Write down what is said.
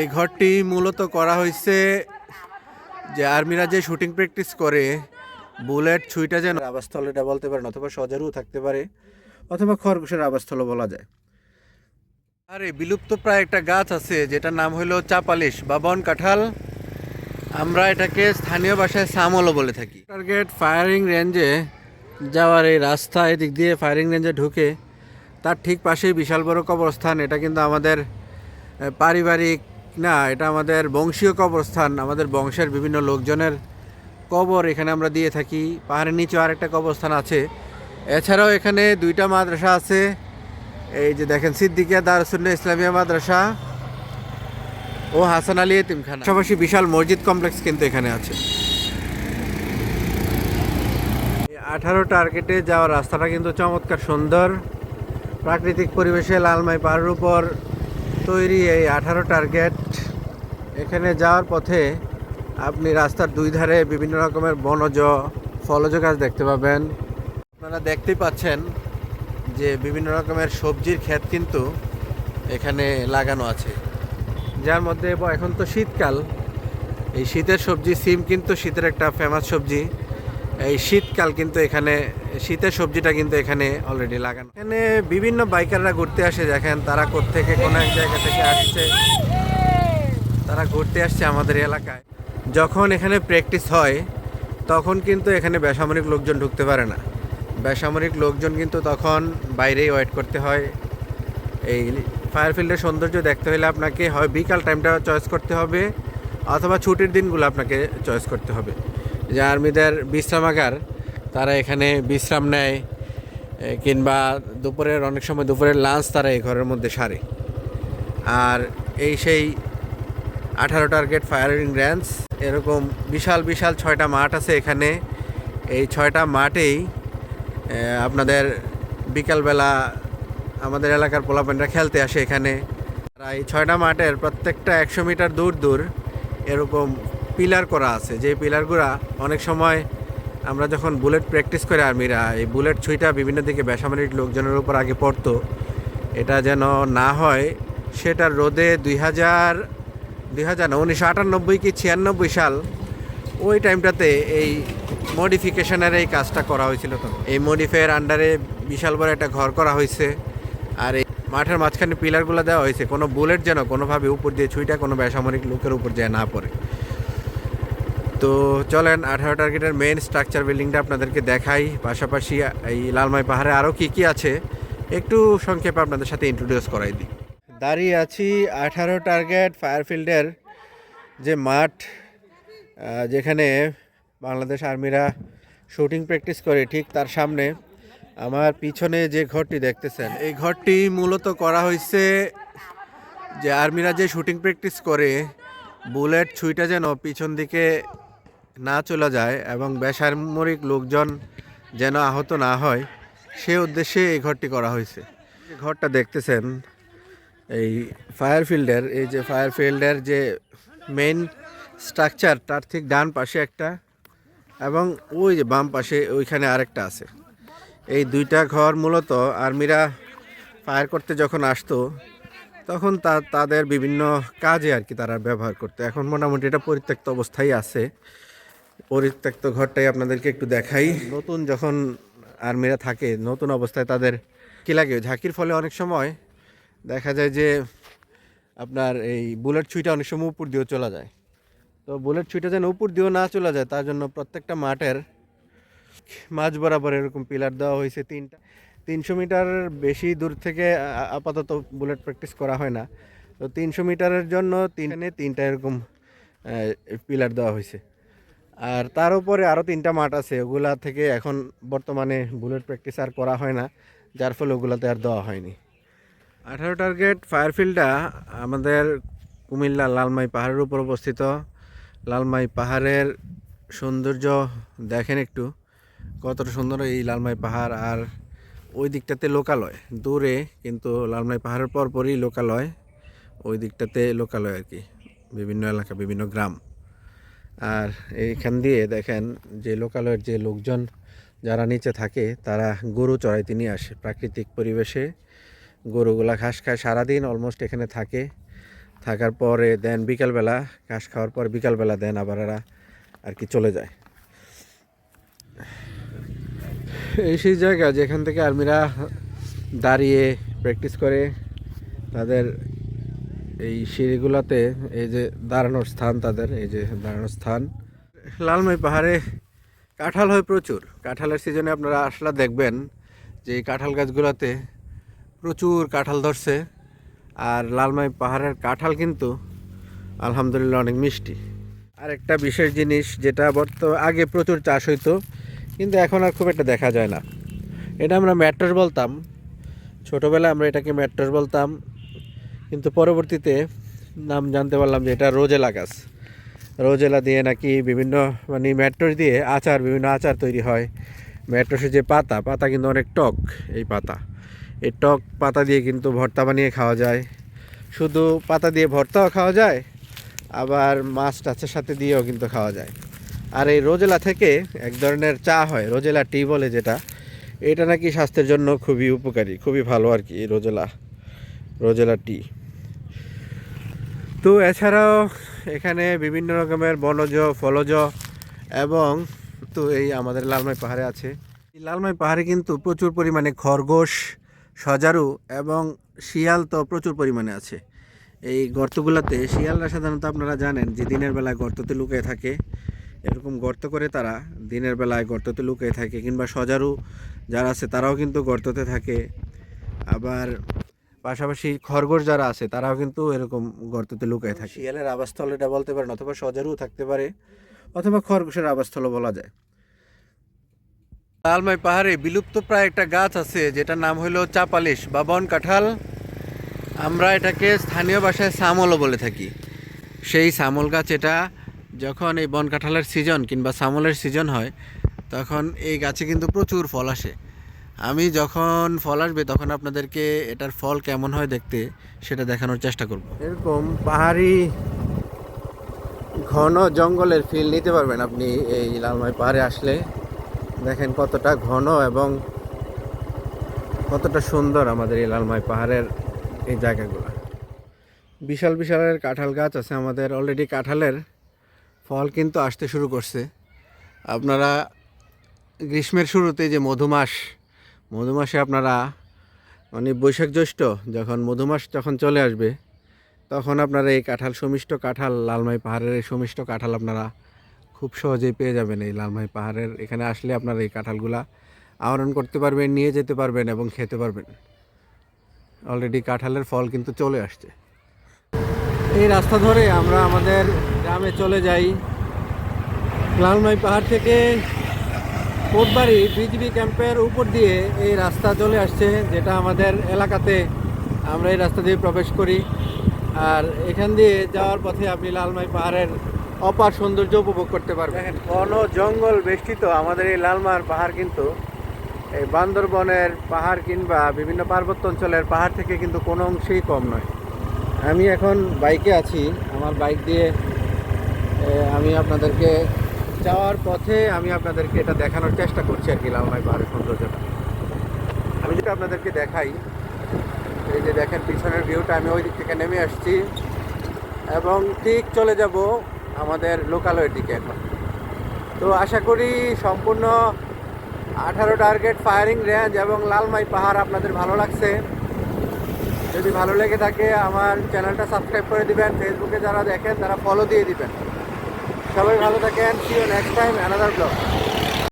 এই ঘরটি মূলত করা হয়েছে যে আর্মিরা যে শুটিং প্র্যাকটিস করে, বুলেট ছুইটা যেন আবাসস্থল এটা বলতে পারেন অথবা সজারু থাকতে পারে, অথবা খরগোশের আবাসস্থল বলা যায়। আর, বিলুপ্ত প্রায় একটা গাছ আছে, যেটার নাম হলো চাপালিশ বা বন কাঁঠাল আমরা এটাকে স্থানীয় ভাষায় সামলও বলে থাকি। টার্গেট ফায়ারিং রেঞ্জে যাওয়ার এই রাস্তা এদিক দিয়ে ফায়ারিং রেঞ্জে ঢুকে, তার ঠিক পাশেই বিশাল বড় কবরস্থান, এটা কিন্তু আমাদের পারিবারিক, না, এটা আমাদের বংশীয় কবরস্থান, আমাদের বংশের বিভিন্ন লোকজনের কবর এখানে আমরা দিয়ে থাকি, পাহাড়ের নিচে আরেকটা কবরস্থান আছে। এছাড়াও এখানে দুইটা মাদ্রাসা আছে, এই যে দেখেন, সিদ্দিকিয়া দারসুল্লাহ ইসলামিয়া মাদ্রাসা ও হাসান আলী এতিমখানা। পাশাপাশি বিশাল মসজিদ কমপ্লেক্স কিন্তু এখানে আছে। আঠারো টার্গেটে যাওয়ার রাস্তাটা কিন্তু চমৎকার সুন্দর। প্রাকৃতিক পরিবেশে লালমাই পাহাড়ের উপর তৈরি এই আঠারো টার্গেট। এখানে যাওয়ার পথে আপনি রাস্তার দুই ধারে বিভিন্ন রকমের বনজ, ফলজ গাছ দেখতে পাবেন। আপনারা দেখতেই পাচ্ছেন যে বিভিন্ন রকমের সবজির ক্ষেত কিন্তু এখানে লাগানো আছে। যার মধ্যে এখন তো শীতকাল। এই শীতের সবজি, সিম কিন্তু শীতের একটা ফেমাস সবজি। এই শীতকাল কিন্তু এখানে শীতের সবজিটা কিন্তু এখানে অলরেডি লাগানো। এখানে বিভিন্ন বাইকাররা ঘুরতে আসে, দেখেন তারা থেকে কোনো এক জায়গা থেকে আসছে। তারা ঘুরতে আসছে আমাদের এলাকায়। যখন এখানে প্র্যাকটিস হয়, তখন কিন্তু এখানে বেসামরিক লোকজন ঢুকতে পারে না। বেসামরিক লোকজন কিন্তু তখন বাইরেই ওয়েট করতে হয়। এই ফায়ার ফিল্ডের সৌন্দর্য দেখতে হলে আপনাকে হয় বিকাল টাইমটা চয়েস করতে হবে, অথবা ছুটির দিনগুলো আপনাকে চয়েস করতে হবে। যে আর্মিদের বিশ্রামাগার তারা এখানে বিশ্রাম নেয় কিংবা দুপুরের, অনেক সময় দুপুরের লাঞ্চ তারা এই ঘরের মধ্যে সারে। আর এই সেই আঠারো টার্গেট ফায়ারিং রেঞ্জ এরকম বিশাল বিশাল ছয়টা মাঠ আছে এখানে। এই ছয়টা মাঠেই আপনাদের বিকালবেলা আমাদের এলাকার পোলাপেনরা খেলতে আসে এখানে। আর এই ছয়টা মাঠের প্রত্যেকটা একশো মিটার দূর দূর এরকম পিলার করা আছে। যে পিলারগুলা অনেক সময় আমরা যখন বুলেট প্র্যাকটিস করে আর্মিরা, এই বুলেট ছুঁইটা বিভিন্ন দিকে বেসামরিক লোকজনের উপর আগে পড়তো। এটা যেন না হয় সেটা রোদে দুই হাজার দুই হাজার উনিশশো আটানব্বই কি ছিয়ানব্বই সাল, ওই টাইমটাতে এই মডিফিকেশনের এই কাজটা করা হয়েছিল তো। এই মডিফাইয়ের আন্ডারে বিশাল বড় একটা ঘর করা হয়েছে, আর এই মাঠের মাঝখানে পিলারগুলো দেওয়া হয়েছে। কোনো বুলেট যেন কোনোভাবে উপর দিয়ে ছুঁইটা কোনো বেসামরিক লোকের উপর যায় না পড়ে। তো চলেন আঠারো টার্গেটের মেন স্ট্রাকচার বিল্ডিংটা আপনাদেরকে দেখাই। পাশাপাশি এই লালমাই পাহাড়ে আরও কি কি আছে, একটু সংক্ষেপে আপনাদের সাথে ইন্ট্রোডিউস করাই দিই। দাঁড়িয়ে আছি আঠারো টার্গেট ফায়ারফিল্ডের যে মাঠ যেখানে বাংলাদেশ আর্মিরা শুটিং প্র্যাকটিস করে ঠিক তার সামনে। আমার পিছনে যে ঘরটি দেখতেছেন, এই ঘরটি মূলত করা হয়েছে যে আর্মিরা যে শুটিং প্র্যাকটিস করে বুলেট ছুঁইটা যেন পিছন দিকে না চলে যায় এবং বেসামরিক লোকজন যেন আহত না হয়, সে উদ্দেশ্যে এই ঘরটি করা হয়েছে। ঘরটা দেখতেছেন, এই ফায়ার ফিল্ডের এই যে ফায়ার ফিল্ডের যে মেইন স্ট্রাকচার তার ঠিক ডান পাশে একটা এবং ওই যে বাম পাশে ওইখানে আরেকটা আছে। এই দুইটা ঘর মূলত আর্মিরা ফায়ার করতে যখন আসতো, তখন তা, তাদের বিভিন্ন কাজে আর কি তারা ব্যবহার করতো। এখন মোটামুটি এটা পরিত্যক্ত অবস্থায় আছে। পরিত্যক্ত ঘরটাই আপনাদেরকে একটু দেখাই। নতুন যখন আর্মিরা থাকে, নতুন অবস্থায় তাদের কি লাগে? ঝাঁকির ফলে অনেক সময় দেখা যায় যে আপনার এই বুলেট ছুঁইটা অনেক সময় উপর দিয়েও চলে যায়। তো বুলেট ছুঁইটা যেন উপর দিয়েও না চলে যায়, তার জন্য প্রত্যেকটা মাঠের মাঝ বরাবর এরকম পিলার দেওয়া হয়েছে তিনটা। তিনশো মিটার বেশি দূর থেকে আপাতত বুলেট প্র্যাকটিস করা হয় না। তো তিনশো মিটারের জন্য তিনখানে তিনটা এরকম পিলার দেওয়া হয়েছে। আর তার উপরে আরও তিনটা মাঠ আছে, ওগুলা থেকে এখন বর্তমানে বুলেট প্র্যাকটিস আর করা হয় না, যার ফলে ওগুলাতে আর দেওয়া হয়নি। আঠারো টার্গেট ফায়ারফিল্ডটা আমাদের কুমিল্লা লালমাই পাহাড়ের উপর অবস্থিত। লালমাই পাহাড়ের সৌন্দর্য দেখেন একটু, কতটা সুন্দর এই লালমাই পাহাড়। আর ওই দিকটাতে লোকালয়, দূরে কিন্তু লালমাই পাহাড়ের পরপরই লোকালয়, ওই দিকটাতে লোকালয় আর কি, বিভিন্ন এলাকা, বিভিন্ন গ্রাম। আর এইখান দিয়ে দেখেন যে লোকালয়ের যে লোকজন যারা নিচে থাকে, তারা গরু চড়াইতে নিয়ে আসে প্রাকৃতিক পরিবেশে। গরুগুলা ঘাস খায় সারাদিন অলমোস্ট এখানে থাকে। থাকার পরে দেন বিকালবেলা, ঘাস খাওয়ার পর বিকালবেলা দেন আবার এরা আর কি চলে যায়। এই সেই জায়গা যেখান থেকে আর্মিরা দাঁড়িয়ে প্র্যাকটিস করে, তাদের এই সিঁড়িগুলোতে এই যে দাঁড়ানোর স্থান তাদের, এই যে দাঁড়ানোর স্থান। লালমাই পাহাড়ে কাঁঠাল হয় প্রচুর। কাঁঠালের সিজনে আপনারা আসলে দেখবেন যে এই কাঁঠাল গাছগুলোতে প্রচুর কাঁঠাল ধরছে। আর লালমাই পাহাড়ের কাঁঠাল কিন্তু আলহামদুলিল্লাহ অনেক মিষ্টি। আর একটা বিশেষ জিনিস যেটা বর্ত, আগে প্রচুর চাষ হইতো, কিন্তু এখন আর খুব একটা দেখা যায় না। এটা আমরা ম্যাট্রস বলতাম। ছোটোবেলায় আমরা এটাকে ম্যাট্রস বলতাম। কিন্তু পরবর্তীতে নাম জানতে পারলাম যে এটা রোজেলা গাছ। রোজেলা দিয়ে নাকি বিভিন্ন মানে ম্যাট্রস দিয়ে আচার, বিভিন্ন আচার তৈরি হয়। ম্যাট্রসের যে পাতা পাতা কিন্তু অনেক টক এই পাতা। এই টক পাতা দিয়ে কিন্তু ভর্তা বানিয়ে খাওয়া যায়। শুধু পাতা দিয়ে ভর্তাও খাওয়া যায়, আবার মাছ টাছের সাথে দিয়েও কিন্তু খাওয়া যায়। আর এই রোজেলা থেকে এক ধরনের চা হয়, রোজেলা টি বলে যেটা। এটা নাকি স্বাস্থ্যের জন্য খুবই উপকারী, খুবই ভালো আর কি রোজেলা রোজেলা টি। তো এছাড়াও এখানে বিভিন্ন রকমের বনজ, ফলজ এবং তো এই আমাদের লালমাই পাহাড়ে আছে। লালমাই পাহাড়ে কিন্তু প্রচুর পরিমাণে খরগোশ, সজারু এবং শিয়াল তো প্রচুর পরিমাণে আছে। এই গর্তগুলোতে শিয়ালরা সাধারণত আপনারা জানেন যে দিনের বেলায় গর্ততে লুকিয়ে থাকে। এরকম গর্ত করে তারা দিনের বেলায় গর্ততে লুকিয়ে থাকে কিংবা সজারু যারা আছে তারাও কিন্তু গর্ততে থাকে। আবার পাশাপাশি খরগোশ যারা আছে, তারাও কিন্তু এরকম গর্ততে লুকিয়ে থাকে। শিয়ালের আবাসস্থল এটা বলতে পারেন অথবা সজারু থাকতে পারে, অথবা খরগোশের আবাসস্থল বলা যায়। লালমাই পাহাড়ে বিলুপ্ত প্রায় একটা গাছ আছে, যেটার নাম হলো চাপালিশ বা বন কাঁঠাল আমরা এটাকে স্থানীয় ভাষায় সামলও বলে থাকি। সেই সামল গাছ এটা যখন এই বন কাঁঠালের সিজন কিংবা সামলের সিজন হয়, তখন এই গাছে কিন্তু প্রচুর ফল আসে। আমি যখন ফল আসবে, তখন আপনাদেরকে এটার ফল কেমন হয় দেখতে সেটা দেখানোর চেষ্টা করব। এরকম পাহাড়ি ঘন জঙ্গলের ফিল নিতে পারবেন আপনি এই লালমাই পাহাড়ে আসলে। দেখেন কতটা ঘন এবং কতটা সুন্দর আমাদের এই লালমাই পাহাড়ের এই জায়গাগুলো। বিশাল বিশালের কাঁঠাল গাছ আছে আমাদের অলরেডি কাঁঠালের। ফল কিন্তু আসতে শুরু করছে। আপনারা গ্রীষ্মের শুরুতে যে মধুমাস মধুমাসে আপনারা মানে বৈশাখ জ্যৈষ্ঠ, যখন মধুমাস যখন চলে আসবে, তখন আপনারা এই কাঁঠাল সমিষ্ট কাঁঠাল, লালমাই পাহাড়ের এই সমিষ্ট কাঁঠাল আপনারা খুব সহজেই পেয়ে যাবেন এই লালমাই পাহাড়ের। এখানে আসলে আপনারা এই কাঁঠালগুলা আহরণ করতে পারবেন, নিয়ে যেতে পারবেন এবং খেতে পারবেন। অলরেডি কাঁঠালের ফল কিন্তু চলে আসছে। এই রাস্তা ধরে আমরা আমাদের গ্রামে চলে যাই। লালমাই পাহাড় থেকে কোটবাড়ি বিজিবি ক্যাম্পের উপর দিয়ে এই রাস্তা চলে আসছে, যেটা আমাদের এলাকাতে আমরা এই রাস্তা দিয়ে প্রবেশ করি। আর এখান দিয়ে যাওয়ার পথে আপনি লালমাই পাহাড়ের অপার সৌন্দর্য উপভোগ করতে পারবেন। ঘন জঙ্গল বেষ্টিত আমাদের এই লালমার পাহাড় কিন্তু। এই বান্দরবনের পাহাড় কিংবা বিভিন্ন পার্বত্য অঞ্চলের পাহাড় থেকে কিন্তু কোনো অংশেই কম নয়। আমি এখন বাইকে আছি, আমার বাইক দিয়ে আমি আপনাদেরকে যাওয়ার পথে আমি আপনাদেরকে এটা দেখানোর চেষ্টা করছি আর কি লালমাই পাহাড়ের সৌন্দর্যটা। আমি যেটা আপনাদেরকে দেখাই, এই যে দেখেন পিছনের ভিউটা, আমি ওই দিক থেকে নেমে আসছি এবং ঠিক চলে যাব আমাদের লোকালয়ের দিকে এখন। তো আশা করি সম্পূর্ণ আঠারো টার্গেট ফায়ারিং রেঞ্জ এবং লালমাই পাহাড় আপনাদের ভালো লাগছে। যদি ভালো লেগে থাকে, আমার চ্যানেলটা সাবস্ক্রাইব করে দিবেন। ফেসবুকে যারা দেখেন, তারা ফলো দিয়ে দিবেন। সবাই ভালো থাকেন see next time another blog